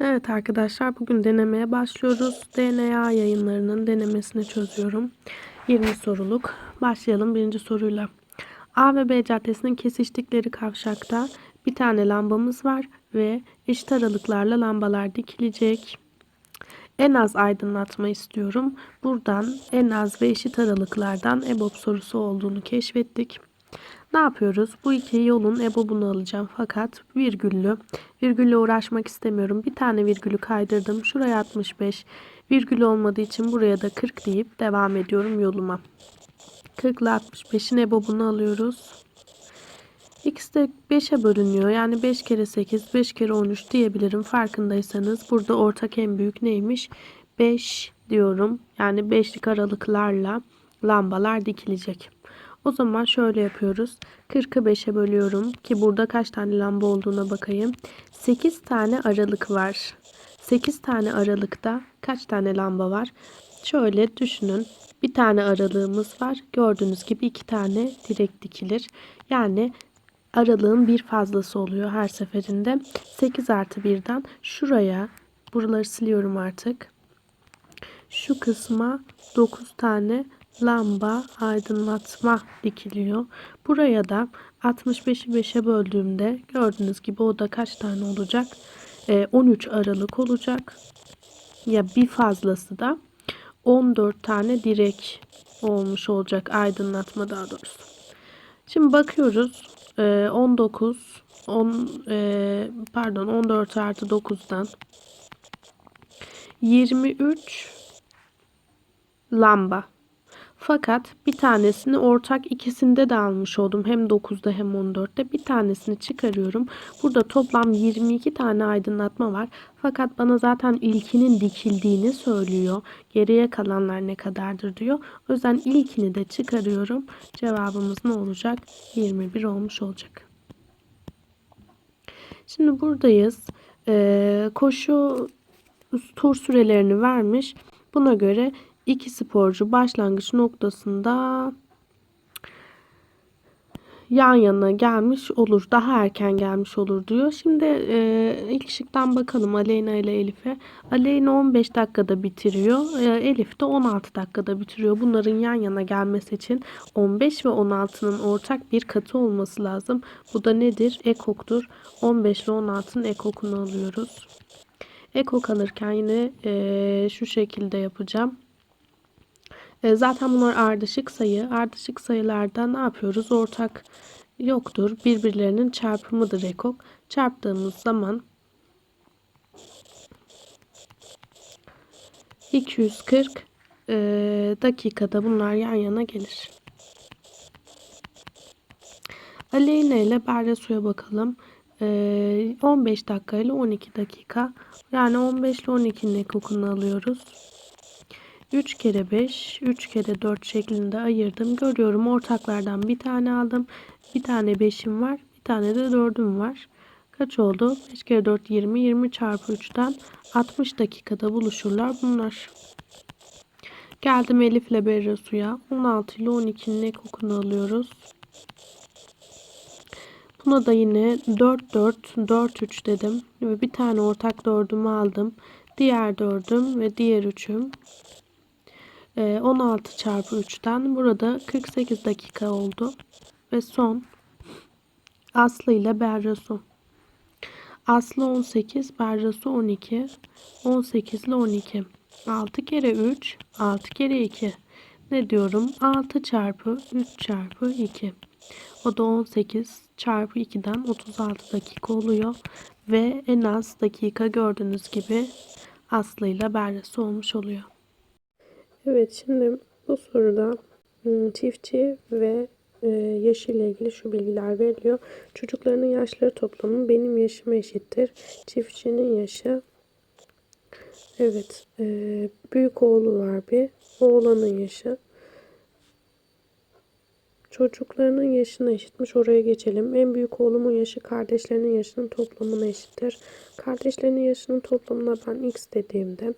Evet arkadaşlar bugün denemeye başlıyoruz. DNA yayınlarının denemesini çözüyorum. 20 soruluk. Başlayalım birinci soruyla. A ve B caddesinin kesiştikleri kavşakta bir tane lambamız var ve eşit aralıklarla lambalar dikilecek. En az aydınlatma istiyorum. Buradan en az ve eşit aralıklardan EBOB sorusu olduğunu keşfettik. Ne yapıyoruz? Bu iki yolun EBOB'unu alacağım fakat virgüllü. Virgülle uğraşmak istemiyorum. Bir tane virgülü kaydırdım. Şuraya 65. Virgül olmadığı için buraya da 40 deyip devam ediyorum yoluma. 40 ile 65'in EBOB'unu alıyoruz. İkisi de 5'e bölünüyor. Yani 5 kere 8, 5 kere 13 diyebilirim. Farkındaysanız burada ortak en büyük neymiş? 5 diyorum. Yani 5'lik aralıklarla lambalar dikilecek. O zaman şöyle yapıyoruz. 40'ı 5'e bölüyorum ki burada kaç tane lamba olduğuna bakayım. 8 tane aralık var. 8 tane aralıkta kaç tane lamba var? Şöyle düşünün. Bir tane aralığımız var. Gördüğünüz gibi iki tane direkt dikilir. Yani aralığın bir fazlası oluyor her seferinde. 8 artı 1'den şuraya buraları siliyorum artık. Şu kısma 9 tane lamba aydınlatma dikiliyor. Buraya da 65'i 5'e böldüğümde gördüğünüz gibi o da kaç tane olacak? Ee, 13 aralık olacak. Ya bir fazlası da 14 tane direk olmuş olacak aydınlatma daha doğrusu. Şimdi bakıyoruz. Ee, 19 10 e, pardon 14 artı 9'dan 23 lamba fakat bir tanesini ortak ikisinde de almış oldum. Hem 9'da hem 14'te. Bir tanesini çıkarıyorum. Burada toplam 22 tane aydınlatma var. Fakat bana zaten ilkinin dikildiğini söylüyor. Geriye kalanlar ne kadardır diyor. O yüzden ilkini de çıkarıyorum. Cevabımız ne olacak? 21 olmuş olacak. Şimdi buradayız. Ee, koşu tur sürelerini vermiş. Buna göre iki sporcu başlangıç noktasında yan yana gelmiş olur. Daha erken gelmiş olur diyor. Şimdi e, ilk şıktan bakalım Aleyna ile Elif'e. Aleyna 15 dakikada bitiriyor. E, Elif de 16 dakikada bitiriyor. Bunların yan yana gelmesi için 15 ve 16'nın ortak bir katı olması lazım. Bu da nedir? Ekoktur. 15 ile 16'nın ekokunu alıyoruz. Ekok alırken yine e, şu şekilde yapacağım. E, zaten bunlar ardışık sayı. Ardışık sayılarda ne yapıyoruz? Ortak yoktur. Birbirlerinin çarpımıdır ekok. Çarptığımız zaman 240 e, dakikada bunlar yan yana gelir. Aleyna ile Berre Su'ya bakalım. 15 dakika ile 12 dakika. Yani 15 ile 12'nin ekokunu alıyoruz. 3 kere 5, 3 kere 4 şeklinde ayırdım. Görüyorum ortaklardan bir tane aldım. Bir tane 5'im var. Bir tane de 4'üm var. Kaç oldu? 5 kere 4 20. 20 çarpı 3'ten 60 dakikada buluşurlar bunlar. Geldim Elif ile Berra suya. 16 ile 12'nin ekokunu alıyoruz. Buna da yine 4 4 4 3 dedim. Ve bir tane ortak 4'ümü aldım. Diğer 4'üm ve diğer 3'üm 16 ee, çarpı 3'ten burada 48 dakika oldu. Ve son Aslı ile Berrasu. Aslı 18, Berrasu 12. 18 ile 12. 6 kere 3, 6 kere 2. Ne diyorum? 6 çarpı 3 çarpı 2. O da 18 çarpı 2'den 36 dakika oluyor. Ve en az dakika gördüğünüz gibi Aslı ile Berrasu olmuş oluyor. Evet şimdi bu soruda ıı, çiftçi ve ıı, yaşı ile ilgili şu bilgiler veriliyor. Çocuklarının yaşları toplamı benim yaşıma eşittir. Çiftçinin yaşı evet ıı, büyük oğlu var bir. Oğlanın yaşı çocuklarının yaşına eşitmiş. Oraya geçelim. En büyük oğlumun yaşı kardeşlerinin yaşının toplamına eşittir. Kardeşlerinin yaşının toplamına ben x dediğimde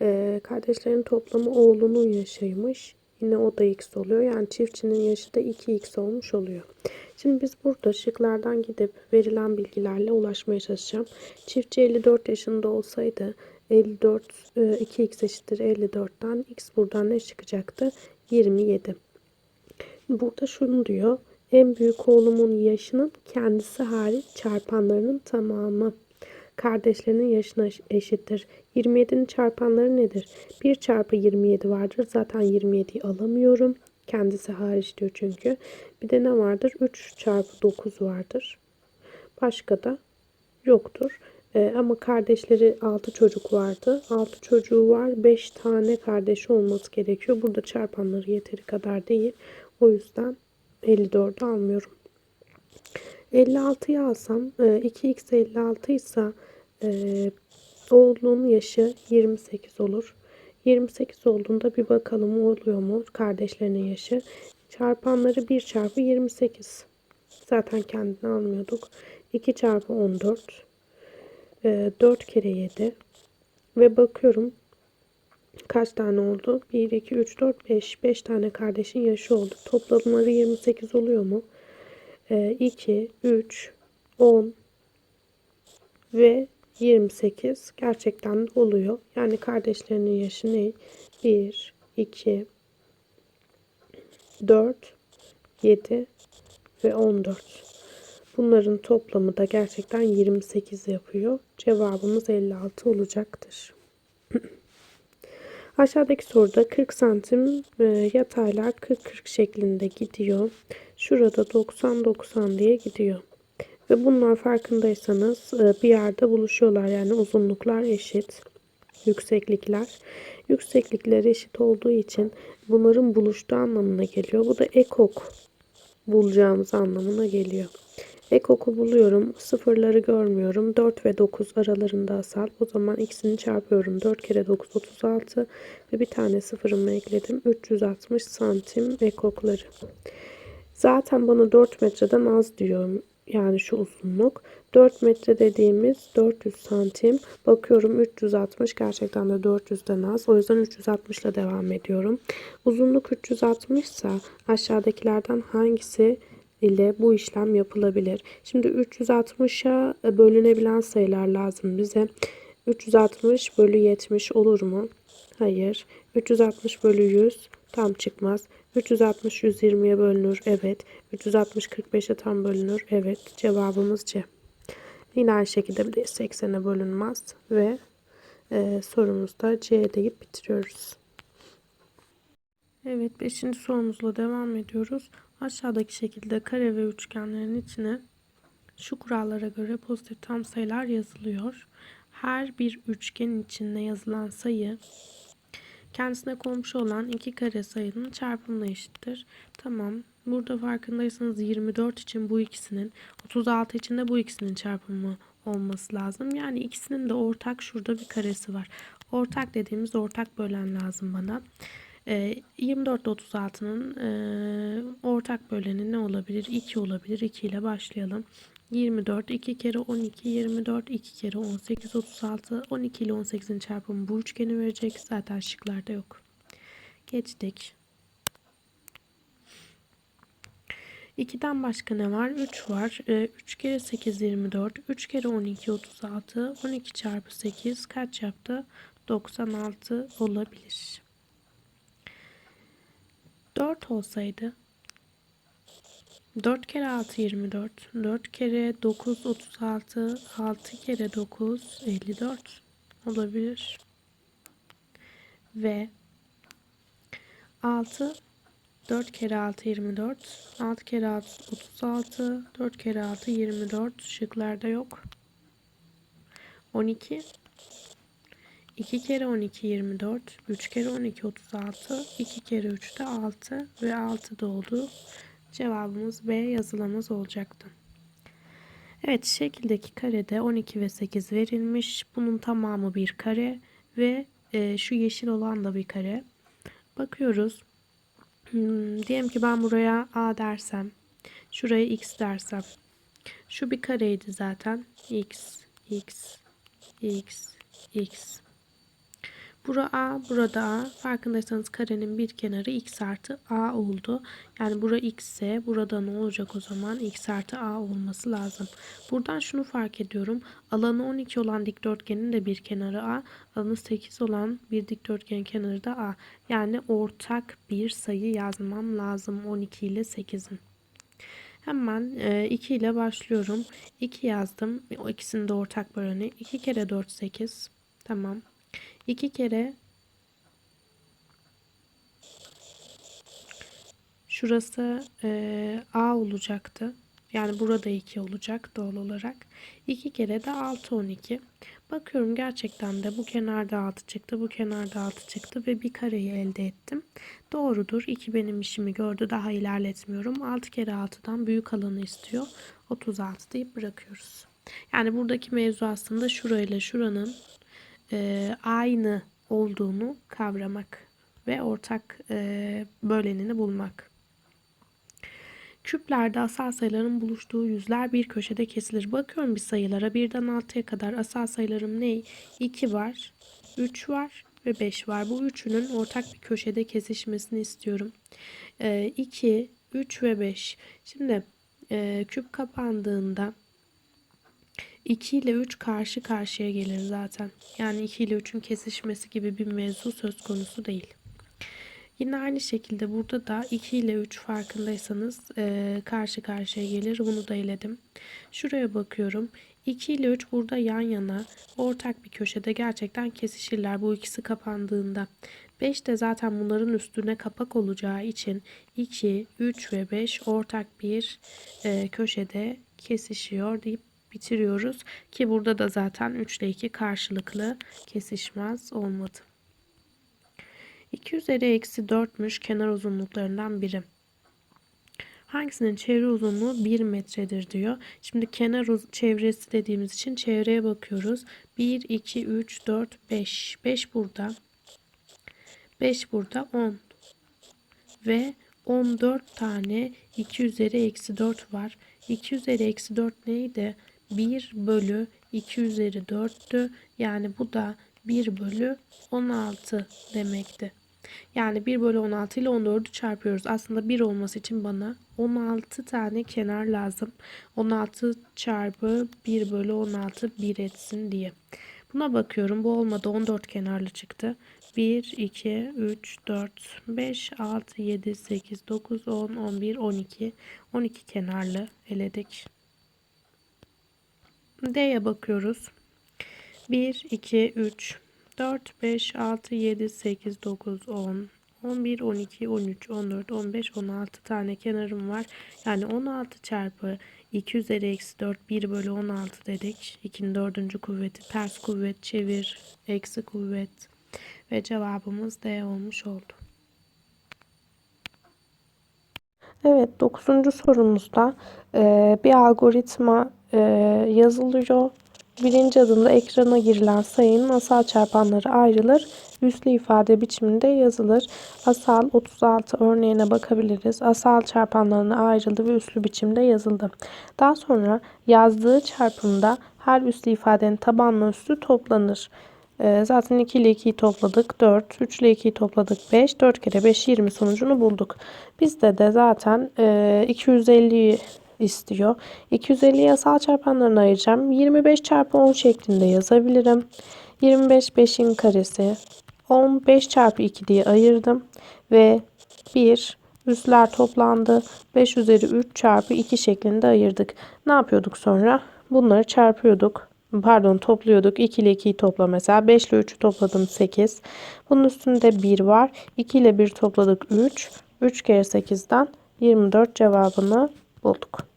ee, kardeşlerin toplamı oğlunun yaşıymış. Yine o da x oluyor. Yani çiftçinin yaşı da 2x olmuş oluyor. Şimdi biz burada şıklardan gidip verilen bilgilerle ulaşmaya çalışacağım. Çiftçi 54 yaşında olsaydı 54 e, 2x eşittir 54'ten x buradan ne çıkacaktı? 27. Burada şunu diyor. En büyük oğlumun yaşının kendisi hariç çarpanlarının tamamı kardeşlerinin yaşına eşittir. 27'nin çarpanları nedir? 1 çarpı 27 vardır. Zaten 27'yi alamıyorum. Kendisi hariç diyor çünkü. Bir de ne vardır? 3 çarpı 9 vardır. Başka da yoktur. Ee, ama kardeşleri 6 çocuk vardı. 6 çocuğu var. 5 tane kardeşi olması gerekiyor. Burada çarpanları yeteri kadar değil. O yüzden 54'ü almıyorum. 56'yı alsam 2x 56 ise e, oğlunun yaşı 28 olur. 28 olduğunda bir bakalım oluyor mu kardeşlerinin yaşı. Çarpanları 1 çarpı 28. Zaten kendini almıyorduk. 2 çarpı 14. 4 kere 7. Ve bakıyorum kaç tane oldu? 1, 2, 3, 4, 5. 5 tane kardeşin yaşı oldu. Toplamları 28 oluyor mu? 2, 3, 10 ve 28 gerçekten oluyor. Yani kardeşlerinin yaşı ne? 1, 2, 4, 7 ve 14. Bunların toplamı da gerçekten 28 yapıyor. Cevabımız 56 olacaktır. Aşağıdaki soruda 40 santim e, yataylar 40-40 şeklinde gidiyor. Şurada 90-90 diye gidiyor. Ve bunlar farkındaysanız e, bir yerde buluşuyorlar. Yani uzunluklar eşit. Yükseklikler. Yükseklikler eşit olduğu için bunların buluştuğu anlamına geliyor. Bu da ekok bulacağımız anlamına geliyor. Ekoku buluyorum. Sıfırları görmüyorum. 4 ve 9 aralarında asal. O zaman ikisini çarpıyorum. 4 kere 9 36 ve bir tane sıfırımı ekledim. 360 santim ekokları. Zaten bana 4 metreden az diyorum. Yani şu uzunluk. 4 metre dediğimiz 400 santim. Bakıyorum 360 gerçekten de 400'den az. O yüzden 360 ile devam ediyorum. Uzunluk 360 ise aşağıdakilerden hangisi ile bu işlem yapılabilir? Şimdi 360'a bölünebilen sayılar lazım bize. 360 bölü 70 olur mu? Hayır. 360 bölü 100 tam çıkmaz. 360 120'ye bölünür. Evet. 360 45'e tam bölünür. Evet. Cevabımız C. Yine aynı şekilde bir de 80'e bölünmez ve e, sorumuzda C deyip bitiriyoruz. Evet 5. sorumuzla devam ediyoruz. Aşağıdaki şekilde kare ve üçgenlerin içine şu kurallara göre pozitif tam sayılar yazılıyor. Her bir üçgen içinde yazılan sayı kendisine komşu olan iki kare sayının çarpımına eşittir. Tamam. Burada farkındaysanız 24 için bu ikisinin 36 için de bu ikisinin çarpımı olması lazım. Yani ikisinin de ortak şurada bir karesi var. Ortak dediğimiz ortak bölen lazım bana. 24 ile 36'nın ortak böleni ne olabilir? 2 olabilir. 2 ile başlayalım. 24 2 kere 12 24 2 kere 18 36 12 ile 18'in çarpımı bu üçgeni verecek. Zaten şıklarda yok. Geçtik. 2'den başka ne var? 3 var. 3 kere 8 24 3 kere 12 36 12 çarpı 8 kaç yaptı? 96 olabilir. 4 olsaydı 4 kere 6 24. 4 kere 9 36. 6 kere 9 54 olabilir. Ve 6 4 kere 6 24. 6 kere 6 36. 4 kere 6 24. Şıklarda yok. 12 2 kere 12 24. 3 kere 12 36. 2 kere 3 de 6 ve 6 da oldu. Cevabımız B yazılamaz olacaktı. Evet şekildeki karede 12 ve 8 verilmiş. Bunun tamamı bir kare ve e, şu yeşil olan da bir kare. Bakıyoruz. Hmm, diyelim ki ben buraya A dersem. Şuraya X dersem. Şu bir kareydi zaten. X, X, X, X. Bura A, burada A. Farkındaysanız karenin bir kenarı x artı A oldu. Yani bura x ise burada ne olacak o zaman? x artı A olması lazım. Buradan şunu fark ediyorum. Alanı 12 olan dikdörtgenin de bir kenarı A. Alanı 8 olan bir dikdörtgenin kenarı da A. Yani ortak bir sayı yazmam lazım 12 ile 8'in. Hemen e, 2 ile başlıyorum. 2 yazdım. O ikisinin de ortak böleni. 2 kere 4 8. Tamam. 2 kere şurası e, A olacaktı. Yani burada 2 olacak doğal olarak. 2 kere de 6 12. Bakıyorum gerçekten de bu kenarda 6 çıktı. Bu kenarda 6 çıktı ve bir kareyi elde ettim. Doğrudur. 2 benim işimi gördü. Daha ilerletmiyorum. 6 kere 6'dan büyük alanı istiyor. 36 deyip bırakıyoruz. Yani buradaki mevzu aslında şurayla şuranın e, aynı olduğunu kavramak ve ortak e, bölenini bulmak. Küplerde asal sayıların buluştuğu yüzler bir köşede kesilir. Bakıyorum bir sayılara. Birden 6'ya kadar asal sayılarım ne? 2 var, 3 var ve 5 var. Bu üçünün ortak bir köşede kesişmesini istiyorum. E, 2, 3 ve 5. Şimdi e, küp kapandığında 2 ile 3 karşı karşıya gelir zaten. Yani 2 ile 3'ün kesişmesi gibi bir mevzu söz konusu değil. Yine aynı şekilde burada da 2 ile 3 farkındaysanız e, karşı karşıya gelir. Bunu da eledim. Şuraya bakıyorum. 2 ile 3 burada yan yana ortak bir köşede gerçekten kesişirler. Bu ikisi kapandığında. 5 de zaten bunların üstüne kapak olacağı için 2, 3 ve 5 ortak bir e, köşede kesişiyor deyip bitiriyoruz. Ki burada da zaten 3 ile 2 karşılıklı kesişmez olmadı. 2 üzeri eksi 4'müş kenar uzunluklarından biri. Hangisinin çevre uzunluğu 1 metredir diyor. Şimdi kenar çevresi dediğimiz için çevreye bakıyoruz. 1, 2, 3, 4, 5. 5 burada. 5 burada 10. Ve 14 tane 2 üzeri eksi 4 var. 2 üzeri eksi 4 neydi? 1 bölü 2 üzeri 4'tü. Yani bu da 1 bölü 16 demekti. Yani 1 bölü 16 ile 14'ü çarpıyoruz. Aslında 1 olması için bana 16 tane kenar lazım. 16 çarpı 1 bölü 16 1 etsin diye. Buna bakıyorum. Bu olmadı. 14 kenarlı çıktı. 1, 2, 3, 4, 5, 6, 7, 8, 9, 10, 11, 12. 12 kenarlı eledik. D'ye bakıyoruz. 1, 2, 3, 4, 5, 6, 7, 8, 9, 10, 11, 12, 13, 14, 15, 16 tane kenarım var. Yani 16 çarpı 2 üzeri eksi 4 1 bölü 16 dedik. 2'nin dördüncü kuvveti ters kuvvet çevir eksi kuvvet ve cevabımız D olmuş oldu. Evet 9. sorumuzda bir algoritma e, yazılıyor. Birinci adımda ekrana girilen sayının asal çarpanları ayrılır. Üslü ifade biçiminde yazılır. Asal 36 örneğine bakabiliriz. Asal çarpanlarına ayrıldı ve üslü biçimde yazıldı. Daha sonra yazdığı çarpımda her üslü ifadenin tabanla üstü toplanır. Ee, zaten 2 ile 2'yi topladık 4, 3 ile 2'yi topladık 5, 4 kere 5 20 sonucunu bulduk. Bizde de zaten e, 250'yi istiyor. 250'yi yasal çarpanlarına ayıracağım. 25 çarpı 10 şeklinde yazabilirim. 25 5'in karesi. 10 5 çarpı 2 diye ayırdım. Ve 1 üsler toplandı. 5 üzeri 3 çarpı 2 şeklinde ayırdık. Ne yapıyorduk sonra? Bunları çarpıyorduk. Pardon topluyorduk. 2 ile 2'yi topla mesela. 5 ile 3'ü topladım 8. Bunun üstünde 1 var. 2 ile 1 topladık 3. 3 kere 8'den 24 cevabını bulduk.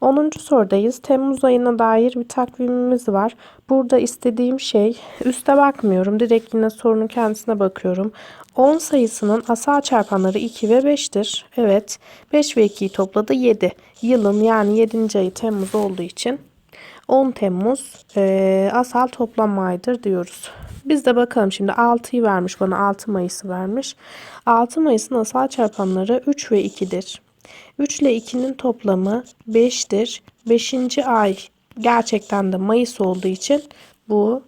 10. sorudayız. Temmuz ayına dair bir takvimimiz var. Burada istediğim şey üste bakmıyorum. Direkt yine sorunun kendisine bakıyorum. 10 sayısının asal çarpanları 2 ve 5'tir. Evet. 5 ve 2'yi topladı 7. Yılın yani 7. ayı Temmuz olduğu için 10 Temmuz e, asal toplam aydır diyoruz. Biz de bakalım şimdi 6'yı vermiş bana 6 Mayıs'ı vermiş. 6 Mayıs'ın asal çarpanları 3 ve 2'dir. 3 ile 2'nin toplamı 5'tir. 5. ay gerçekten de Mayıs olduğu için bu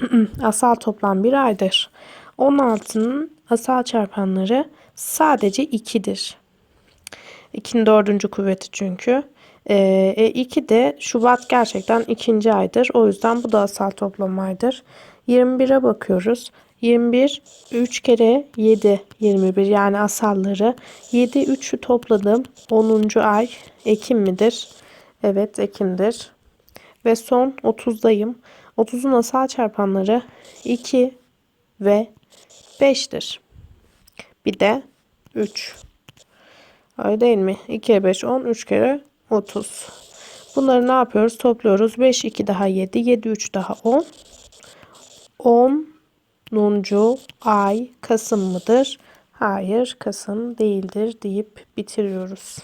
asal toplam bir aydır. 16'nın asal çarpanları sadece 2'dir. 2'nin dördüncü kuvveti çünkü. Ee, e, 2 de Şubat gerçekten ikinci aydır. O yüzden bu da asal toplam aydır. 21'e bakıyoruz. 21 3 kere 7 21 yani asalları 7 3'ü topladım 10. ay Ekim midir? Evet Ekim'dir. Ve son 30'dayım. 30'un asal çarpanları 2 ve 5'tir. Bir de 3. Öyle değil mi? 2'ye 5 10 3 kere 30. Bunları ne yapıyoruz? Topluyoruz. 5 2 daha 7 7 3 daha 10. 10 Nuncu ay Kasım mıdır? Hayır Kasım değildir deyip bitiriyoruz.